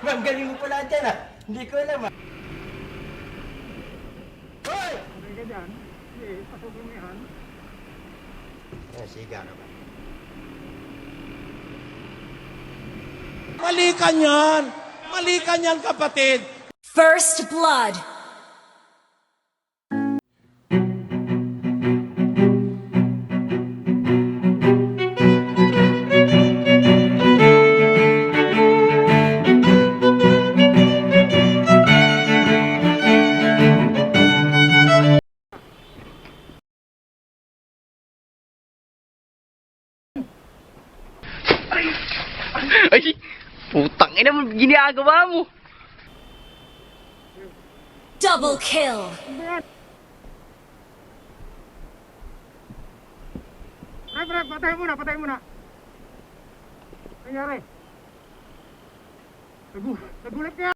Ang galing mo pala dyan ah. Hindi ko alam ah. Hoy! Ka dyan? Sige, pasukin mo yan. Oh, siga ba? Mali ka niyan! Mali ka niyan, kapatid! First blood. Ay, putang ina mo, ginagawa mo. Double kill. Pre, pre, patay muna, patay muna. Nangyari. Nagu, nagulat ka